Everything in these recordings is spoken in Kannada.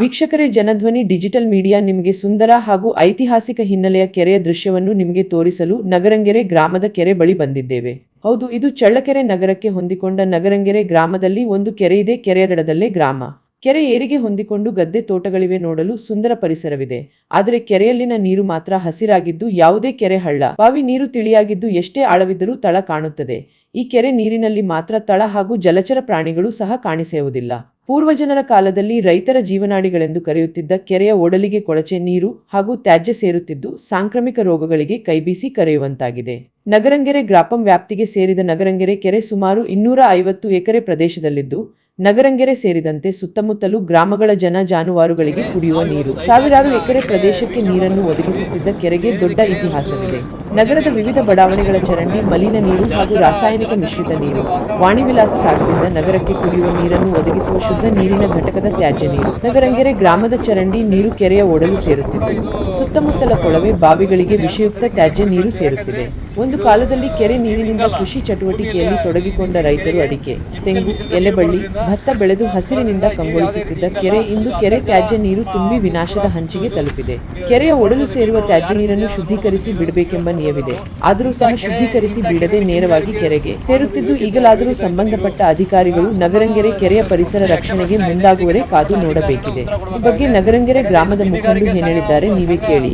ವೀಕ್ಷಕರೇ, ಜನಧ್ವನಿ ಡಿಜಿಟಲ್ ಮೀಡಿಯಾ ನಿಮಗೆ ಸುಂದರ ಹಾಗೂ ಐತಿಹಾಸಿಕ ಹಿನ್ನೆಲೆಯ ಕೆರೆಯ ದೃಶ್ಯವನ್ನು ನಿಮಗೆ ತೋರಿಸಲು ನಗರಂಗೆರೆ ಗ್ರಾಮದ ಕೆರೆ ಬಳಿ ಬಂದಿದ್ದೇವೆ. ಹೌದು, ಇದು ಚಳ್ಳಕೆರೆ ನಗರಕ್ಕೆ ಹೊಂದಿಕೊಂಡ ನಗರಂಗೆರೆ ಗ್ರಾಮದಲ್ಲಿ ಒಂದು ಕೆರೆ ಇದೆ. ಕೆರೆಯ ದಡದಲ್ಲೇ ಗ್ರಾಮ. ಕೆರೆ ಏರಿಗೆ ಹೊಂದಿಕೊಂಡು ಗದ್ದೆ ತೋಟಗಳಿವೆ ನೋಡಲು ಸುಂದರ ಪರಿಸರವಿದೆ. ಆದರೆ ಕೆರೆಯಲ್ಲಿನ ನೀರು ಮಾತ್ರ ಹಸಿರಾಗಿದ್ದು ಯಾವುದೇ ಕೆರೆ ಹಳ್ಳ. ಬಾವಿ ನೀರು ತಿಳಿಯಾಗಿದ್ದು ಎಷ್ಟೇ ಆಳವಿದ್ದರೂ ತಳ ಕಾಣುತ್ತದೆ. ಈ ಕೆರೆ ನೀರಿನಲ್ಲಿ ಮಾತ್ರ ತಳ ಹಾಗೂ ಜಲಚರ ಪ್ರಾಣಿಗಳು ಸಹ ಕಾಣಿಸೆಯುವುದಿಲ್ಲ ಪೂರ್ವಜನರ ಕಾಲದಲ್ಲಿ ರೈತರ ಜೀವನಾಡಿಗಳೆಂದು ಕರೆಯುತ್ತಿದ್ದ ಕೆರೆಯ ಒಡಲಿಗೆ ಕೊಳಚೆ ನೀರು ಹಾಗೂ ತ್ಯಾಜ್ಯ ಸೇರುತ್ತಿದ್ದು ಸಾಂಕ್ರಾಮಿಕ ರೋಗಗಳಿಗೆ ಕೈಬೀಸಿ ಕರೆಯುವಂತಾಗಿದೆ. ನಗರಂಗೆರೆ ಗ್ರಾಪಂ ವ್ಯಾಪ್ತಿಗೆ ಸೇರಿದ ನಗರಂಗೆರೆ ಕೆರೆ ಸುಮಾರು ಇನ್ನೂರ ಐವತ್ತು ಎಕರೆ ಪ್ರದೇಶದಲ್ಲಿದ್ದು ನಗರಂಗೆರೆ ಸೇರಿದಂತೆ ಸುತ್ತಮುತ್ತಲು ಗ್ರಾಮಗಳ ಜನ ಜಾನುವಾರುಗಳಿಗೆ ಕುಡಿಯುವ ನೀರು. ಸಾವಿರಾರು ಎಕರೆ ಪ್ರದೇಶಕ್ಕೆ ನೀರನ್ನು ಒದಗಿಸುತ್ತಿದ್ದ ಕೆರೆಗೆ ದೊಡ್ಡ ಇತಿಹಾಸವಿದೆ. ನಗರದ ವಿವಿಧ ಬಡಾವಣೆಗಳ ಚರಂಡಿ, ಮಲಿನ ನೀರು ಹಾಗೂ ರಾಸಾಯನಿಕ ಮಿಶ್ರಿತ ನೀರು. ವಾಣಿವಿಲಾಸ ಸಾಗರದಿಂದ ನಗರಕ್ಕೆ ಕುಡಿಯುವ ನೀರನ್ನು ಒದಗಿಸುವ ಶುದ್ಧ ನೀರಿನ ಘಟಕದ ತ್ಯಾಜ್ಯ ನೀರು. ನಗರಂಗೆರೆ ಗ್ರಾಮದ ಚರಂಡಿ ನೀರು ಕೆರೆಯ ಒಡಲು ಸೇರುತ್ತಿದೆ ಸುತ್ತಮುತ್ತಲ ಕೊಳವೆ ಬಾವಿಗಳಿಗೆ ವಿಷಯುಕ್ತ ತ್ಯಾಜ್ಯ ನೀರು ಸೇರುತ್ತಿದೆ. ಒಂದು ಕಾಲದಲ್ಲಿ ಕೆರೆ ನೀರಿನಿಂದ ಕೃಷಿ ಚಟುವಟಿಕೆಯಲ್ಲಿ ತೊಡಗಿಕೊಂಡ ರೈತರು ಅಡಿಕೆ, ತೆಂಗು, ಎಲೆಬಳ್ಳಿ ಭತ್ತ ಬೆಳೆದು ಹಸಿರಿನಿಂದ ಕಂಗೊಳಿಸುತ್ತಿದ್ದ ಕೆರೆ ಇಂದು ಕೆರೆ ತ್ಯಾಜ್ಯ ನೀರು ತುಂಬಿ ವಿನಾಶದ ಹಂಚಿಗೆ ತಲುಪಿದೆ. ಕೆರೆಯ ಒಡಲು ಸೇರುವ ತ್ಯಾಜ್ಯ ನೀರನ್ನು ಶುದ್ಧೀಕರಿಸಿ ಬಿಡಬೇಕೆಂಬ ನಿಯವಿದೆ ಆದರೂ ಸಹ ಶುದ್ಧೀಕರಿಸಿ ಬಿಡದೆ ನೇರವಾಗಿ ಕೆರೆಗೆ ಸೇರುತ್ತಿದ್ದು ಈಗಲಾದರೂ ಸಂಬಂಧಪಟ್ಟ ಅಧಿಕಾರಿಗಳು ನಗರಂಗೆರೆ ಕೆರೆಯ ಪರಿಸರ ರಕ್ಷಣೆಗೆ ಮುಂದಾಗುವರೆ ಕಾದು ನೋಡಬೇಕಿದೆ. ಈ ಬಗ್ಗೆ ನಗರಂಗೆರೆ ಗ್ರಾಮದ ಮುಖಂಡರು ಹೇಳಿದ್ದಾರೆ ನೀವೇ ಕೇಳಿ.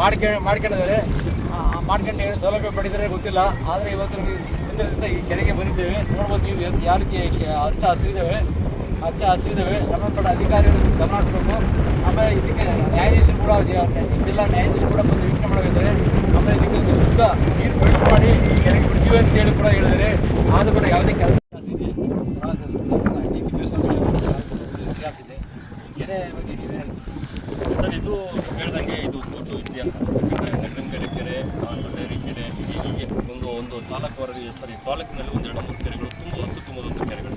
ಮಾಡ್ಕೊಂಡಿದ್ದಾರೆ. ಮಾಡ್ಕೊಂಡು ಸೌಲಭ್ಯ ಪಡೆದರೆ ಗೊತ್ತಿಲ್ಲ. ಆದರೆ ಇವತ್ತು ಈ ಕೆರೆಗೆ ಬಂದಿದ್ದೇವೆ. ನೋಡ್ಬೋದು ನೀವು ಯಾವ- ರೀತಿ ಹಚ್ಚ ಹಸಿರಿದ್ದಾವೆ ಹಚ್ಚ ಹಸಿರಿದ್ದಾವೆ ಸಂಬಂಧಪಟ್ಟ ಅಧಿಕಾರಿಗಳು ಗಮನ ಆಮೇಲೆ ಇದಕ್ಕೆ ನ್ಯಾಯಾಧೀಶರು ಕೂಡ ಜಿಲ್ಲಾ ನ್ಯಾಯಾಧೀಶರು ಕೂಡ ಬಂದು ವೀಕ್ಷಣೆ ಮಾಡಿದ್ದಾರೆ ಆಮೇಲೆ ಇದಕ್ಕೆ ಶುದ್ಧ ನೀರು ಬಳಕೆ ಮಾಡಿ ಕೆರೆಗೆ ಬಿಡ್ತೀವಿ ಅಂತ ಹೇಳಿ ಕೂಡ ಹೇಳಿದರೆ ಆದರೂ ಕೂಡ ಯಾವುದೇ ಕೆಲಸ ಇದೆ ಇತಿಹಾಸ ಇದೆ ಈ ಕೆರೆ ಬಗ್ಗೆ ನೀವೇ ಸರ್ ಇದು ಹೇಳ್ದಂಗೆ ಇದು ದೊಡ್ಡ ಇತಿಹಾಸ ಯಾಕಂದ್ರೆ ನಗರಂಗೆರೆ ಕೆರೆ ಆಂಧ್ರಡೇರಿ ಕೆರೆ ಹೀಗೆ ಹೀಗೆ ಒಂದು ಒಂದು ತಾಲೂಕು ಹೊರಗೆ ಸರಿ ತಾಲೂಕಿನಲ್ಲಿ ಒಂದೆರಡು ಮೂರು ಕೆರೆಗಳು, ತುಂಬ ಹೊತ್ತು ತುಂಬ ದೊಡ್ಡ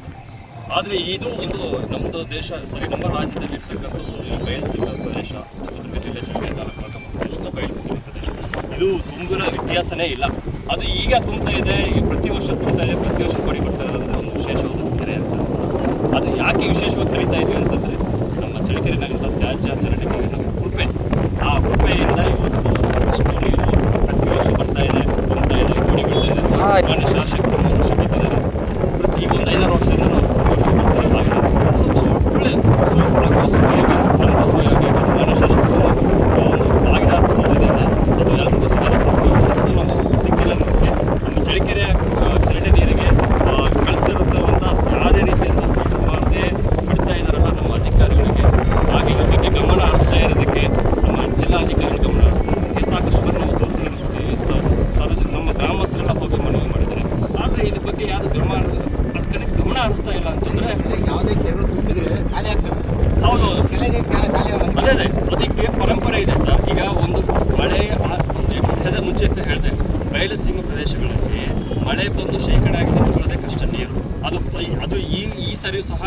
ಆದರೆ ಇದು ಒಂದು ನಮ್ಮದು ದೇಶ ಸರಿ ನಮ್ಮ ರಾಜ್ಯದಲ್ಲಿ ಇರ್ತಕ್ಕಂಥ ಒಂದು ಬಯಲುಸೀಮೆ ಪ್ರದೇಶ. ಚಿತ್ರದುರ್ಗ ಜಿಲ್ಲೆ ಚಳ್ಳಕೆರೆ ತಾಲೂಕಿನ ನಮ್ಮ ಕೃಷ್ಣ ಬಯಲುಸೀಮೆ ಪ್ರದೇಶ. ಇದು ತುಂಬಿರೋ ಇತಿಹಾಸನೇ ಇಲ್ಲ. ಅದು ಈಗ ತುಂಬ್ತಾ ಇದೆ ಪ್ರತಿ ವರ್ಷ ತುಂಬ್ತಾ ಇದೆ, ಪ್ರತಿ ವರ್ಷ ಕೊಡಿ ಬರ್ತಾ ಒಂದು ವಿಶೇಷವಾದ ಕೆರೆ ಅಂತ. ಅದು ಯಾಕೆ ವಿಶೇಷವಾಗಿ ಕರೀತಾ ಇದ್ವಿ ಅಂತಂದರೆ, ನಮ್ಮ ಚಳ್ಳಕೆರೆ ನಗರದ ತ್ಯಾಜ್ಯ ಚರಂಡಿ ನೀರಿನ ಕೃಪೆ ಆ ಕೃಪೆಯಿಂದ ಇವತ್ತು ಸಾಕಷ್ಟು ನೀರು ಪ್ರತಿ ವರ್ಷ ಬರ್ತಾ ಇದೆ ತುಂಬ್ತಾ ಇದೆ ಕೋಡಿಗೊಳ್ತಾ ಇದೆ ಆ. ಮಾನ್ಯ ಶಾಸಕರು ಮೂರು ವರ್ಷ ಬಿಟ್ಟಿದ್ದಾರೆ ಪ್ರತಿ ಈಗ ಒಂದು ಐದಾರು ವರ್ಷದಿಂದ ನಾವು ಪ್ರತಿ ವರ್ಷ ಬರ್ತೀವಿ ಹಾಗೆ ಒಂದು ಒಳ್ಳೆ ಸು ಅಗ್ರಸವಾಗಿ ನಮಗೂ ಸಹವಾಗಿ ಮಾನ್ಯ ಶಾಸಕರು ಒಂದು ಬಾಗಿನ ಅರ್ಪಿಸೋದಿದೆ ಅದು ಎಲ್ರಿಗೂ ಸಿಗಲ್ಲ ಪ್ರತಿ ವರ್ಷ ಅದು ನಮಗೆ ಸಿ- ಸಿಕ್ಕಿಲ್ಲ ಅನ್ನೋದಕ್ಕೆ ನಮ್ಮ ಚಳ್ಳಕೆರೆ ಆ, ಚರಂಡಿ ನೀರಿಗೆ ಕಳಿಸಿರುತ್ತವಂಥ ಯಾವುದೇ ರೀತಿಯಿಂದ ಫಿಲ್ಟರ್ ಮಾಡದೆ ಬಿಡ್ತಾ ಇದ್ದಾರಲ್ಲ ನಮ್ಮ ಅಧಿಕಾರಿಗಳಿಗೆ ಹಾಗೆ ಇದ್ರ ಬಗ್ಗೆ ಗಮನ ಹರಿಸ್ತಾ ಇರೋದಕ್ಕೆ ನಮ್ಮ ಜಿಲ್ಲಾಧಿಕಾರಿಗಳು ಗಮನ ಹರಿಸ್ತಾ ಇರೋದಕ್ಕೆ ಸಾಕಷ್ಟು ಬಾರಿ ನಾವು ದೂರದಲ್ಲಿ ಸಾರ್ವಜನಿಕ ನಮ್ಮ ಗ್ರಾಮಸ್ಥರೆಲ್ಲ ಹೋಗಿ ಮನವಿ ಮಾಡಿದ್ದಾರೆ ಆದರೆ ಇದ್ರ ಬಗ್ಗೆ ಯಾರು ಗಮನ ಅದ್ ಕಡೆ ಗಮನ ಹರಿಸ್ತಾ ಇಲ್ಲ ಅಂತಂದರೆ ಯಾವುದೇ ಕೆರೆಗಳು ತುಂಬಿದ್ರೆ ಖಾಲಿ ಆಗ್ತದೆ ಹೌದು ಕೆಳಗೆ ಖಾಲಿ ಖಾಲಿ ಆಗಲ್ಲ. ಅದೇ ಅದೇ ಅದಕ್ಕೆ ಪರಂಪರೆ ಇದೆ ಸರ್ ಈಗ ಒಂದು ಮಳೆ ಆ- ಒಂದು ಹೇಳಿದ ಮುಂಚೆ ಅಂತ ಹೇಳಿದೆ ಬಯಲುಸೀಮೆ ಪ್ರದೇಶಗಳಲ್ಲಿ ಮಳೆ ಬಂದು ಶೇಕಡ ನಿಂತ್ಕೊಳ್ಳೋದೇ ಕಷ್ಟ ನೀರು. ಅದು ಅದು ಈ ಈ ಸರಿಯೂ ಸಹ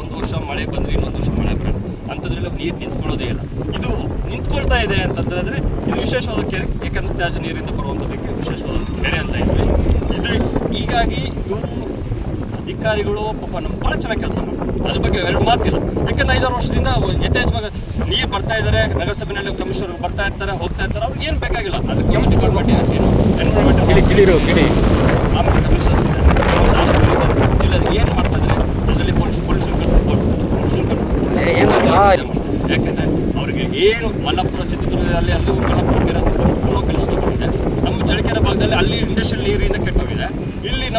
ಒಂದು ವರ್ಷ ಮಳೆ ಬಂದರೆ ಇನ್ನೊಂದು ವರ್ಷ ಮಳೆ ಬರಲ್ಲ. ಅಂಥದ್ರಲ್ಲಿ ನೀರು ನಿಂತ್ಕೊಳ್ಳೋದೇ ಇಲ್ಲ. ಇದು ನಿಂತ್ಕೊಳ್ತಾ ಇದೆ ಅಂತಂದ್ರೆ ಇದು ವಿಶೇಷವಾದ ಕೆರೆ ಯಾಕಂದ್ರೆ ತ್ಯಾಜ್ಯ ನೀರಿಂದ ಬರುವಂಥದ್ದಕ್ಕೆ ವಿಶೇಷವಾದ ಕೆರೆ ಅಂತ ಇದ್ವಿ. ಇದು ಹೀಗಾಗಿ ಇವರು ಅಧಿಕಾರಿಗಳು ಪಾಪ ನಮ್ಮ ಭಾಳ ಚೆನ್ನಾಗಿ ಕೆಲಸ ಮಾಡ್ತಾರೆ. ಅದ್ರ ಬಗ್ಗೆ ಎರಡು ಮಾತಿಲ್ಲ. ಯಾಕಂದ್ರೆ ಐದಾರು ವರ್ಷದಿಂದ ಯಥೇಚ್ಛವಾಗಿ ನೀರು ಬರ್ತಾ ಇದ್ದಾರೆ ನಗರಸಭೆಯಲ್ಲಿ ಕಮಿಷನರ್ ಬರ್ತಾ ಇರ್ತಾರೆ ಹೋಗ್ತಾ ಇರ್ತಾರೆ ಅವ್ರಿಗೆ ಏನು ಬೇಕಾಗಿಲ್ಲ. ಅದಕ್ಕೆ ಕಮಿಟಿ ಆಮೇಲೆ ಕಮಿಷನರ್ಸ್ ಇದೆ ಶಾಸಕರು ಇದ್ದಾರೆ. ಜಿಲ್ಲೆ ಏನು ಮಾಡ್ತಾ ಇದ್ದಾರೆ ಅದರಲ್ಲಿ ಪೊಲೀಸ್ ಪೊಲೀಸರು ಏ, ಏನಪ್ಪ? ಯಾಕೆಂದ್ರೆ ಅವರಿಗೆ ಏನು ಮಲ್ಲಪುರ ಚಿತ್ರದುರ್ಗದಲ್ಲಿ ಅಲ್ಲಿ ಅಲ್ಲಿ ಸಂಪೂರ್ಣ ಕೆಲಸ ನಮ್ಮ ಚಳಕೆರೆ ಭಾಗದಲ್ಲಿ ಅಲ್ಲಿ ಇಂಡಸ್ಟ್ರಿಯಲ್ ನೀರಿಂದ ಕೆಟ್ಟೋಗಿದೆ. ಇಲ್ಲಿ